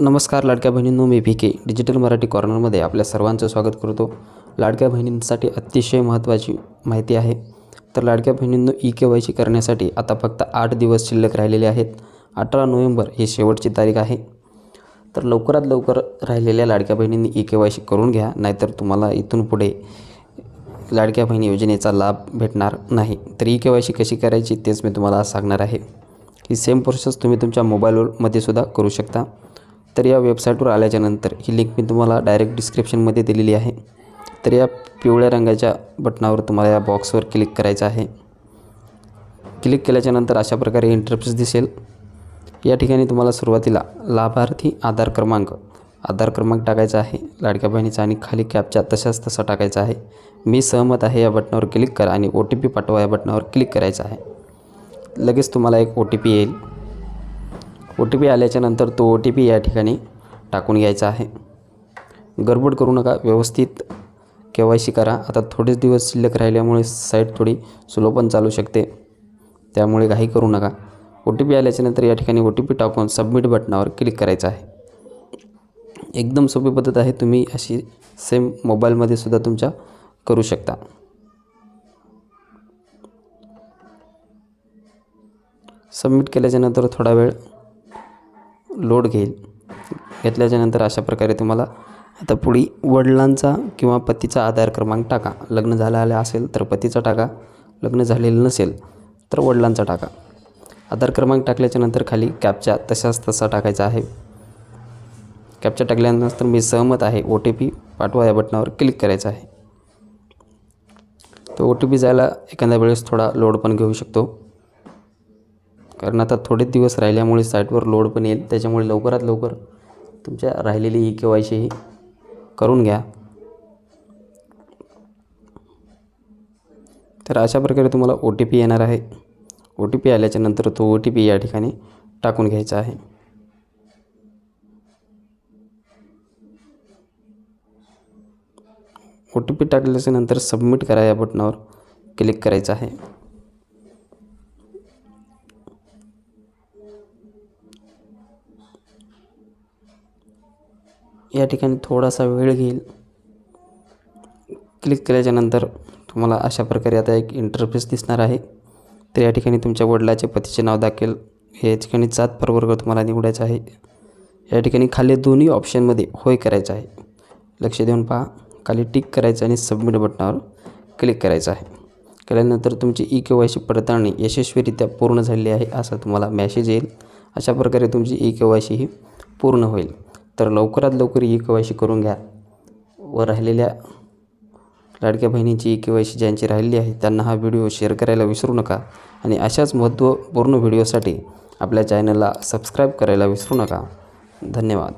नमस्कार लाडक्या बहिणींनो मी व्ही के डिजिटल मराठी कॉर्नरमध्ये आपल्या सर्वांचं स्वागत करतो. लाडक्या बहिणींसाठी अतिशय महत्त्वाची माहिती आहे. तर लाडक्या बहिणींनो ई के वाय सी करण्यासाठी आता फक्त आठ दिवस शिल्लक राहिलेले आहेत. अठरा नोव्हेंबर ही शेवटची तारीख आहे. तर लवकरात लवकर राहिलेल्या लाडक्या बहिणींनी ई के वाय सी करून घ्या नाहीतर तुम्हाला इथून पुढे लाडक्या बहिणी योजनेचा लाभ भेटणार नाही. तर ई के वाय सी कशी करायची तेच मी तुम्हाला सांगणार आहे. ही सेम प्रोसेस तुम्ही तुमच्या मोबाईलमध्ये सुद्धा करू शकता. तर या वेबसाईटवर आल्याच्यानंतर ही लिंक मी तुम्हाला डायरेक्ट डिस्क्रिप्शनमध्ये दिलेली आहे. तर या पिवळ्या रंगाच्या बटनावर तुम्हाला या बॉक्सवर क्लिक करायचं आहे. क्लिक केल्याच्यानंतर अशा प्रकारे इंटरफेस दिसेल. या ठिकाणी तुम्हाला सुरुवातीला लाभार्थी आधार क्रमांक आधार क्रमांक टाकायचा आहे. लाडक्या बहिणीचा आणि खाली कॅपच्या तशाच तसा टाकायचा आहे. मी सहमत आहे या बटनावर क्लिक करा आणि ओ टी पी पाठवा या बटनावर क्लिक करायचं आहे. लगेच तुम्हाला एक ओ टी पी येईल. ओ टी पी आल्याच्यानंतर तो ओ टी पी या ठिकाणी टाकून घ्यायचा आहे. गडबड करू नका व्यवस्थित के वाय सी करा. आता थोडेच दिवस शिल्लक राहिल्यामुळे साईट थोडी स्लो पण चालू शकते. त्यामुळे काही करू नका. ओ टी पी आल्याच्यानंतर या ठिकाणी ओ टी पी टाकून सबमिट बटनावर क्लिक करायचं आहे. एकदम सोपी पद्धत आहे. तुम्ही अशी सेम मोबाईलमध्ये सुद्धा तुमच्या करू शकता. सबमिट केल्याच्यानंतर थोडा वेळ लोड घेईल. घेतल्याच्यानंतर अशा प्रकारे तुम्हाला आता पुढे वडिलांचा किंवा पतीचा आधार क्रमांक टाका. लग्न झालेला आलं असेल तर पतीचा टाका. लग्न झालेलं नसेल तर वडिलांचा टाका. आधार क्रमांक टाकल्याच्यानंतर खाली कॅपच्या तशाच तसा टाकायचा आहे. कॅपच्या टाकल्यानंतर मी सहमत आहे. ओ टी पी पाठवा या बटनावर क्लिक करायचं आहे. तो ओ टी पी जायला एखाद्या वेळेस थोडा लोड पण घेऊ शकतो. कारण आता थोडेच दिवस राहिल्यामुळे साईटवर लोड पण येईल त्याच्यामुळे लवकरात लवकर तुमच्या राहिलेली ई के वाय सी ही करून घ्या. तर अशा प्रकारे तुम्हाला ओ टी पी येणार आहे. ओ टी पी आल्याच्यानंतर तो ओ टी पी या ठिकाणी टाकून घ्यायचा आहे. ओ टी पी टाकल्याच्यानंतर सबमिट करा या बटनावर क्लिक करायचं आहे. या ठिकाणी थोडासा वेळ घेईल. क्लिक केल्याच्यानंतर तुम्हाला अशा प्रकारे आता एक इंटरफेस दिसणार आहे. तर या ठिकाणी तुमच्या वडिलाचे पतीचे नाव दाखल. हे या ठिकाणी जात प्रवर्ग तुम्हाला निवडायचा आहे. या ठिकाणी खाली दोन्ही ऑप्शनमध्ये होय करायचं आहे. लक्ष देऊन पहा. खाली टिक करायचं आणि सबमिट बटनावर क्लिक करायचं आहे. केल्यानंतर तुमची ई के वाय सी पडताळणी यशस्वीरित्या पूर्ण झालेली आहे असा तुम्हाला मॅसेज येईल. अशा प्रकारे तुमची ई के वाय सी ही पूर्ण होईल. तर लवकरात लवकर ई के वाय सी करून घ्या. व राहिलेल्या लाडक्या बहिणींची ई के वाय सी ज्यांची राहिलेली आहे त्यांना हा व्हिडिओ शेअर करायला विसरू नका. आणि अशाच महत्त्वपूर्ण व्हिडिओसाठी आपल्या चॅनलला सबस्क्राईब करायला विसरू नका. धन्यवाद.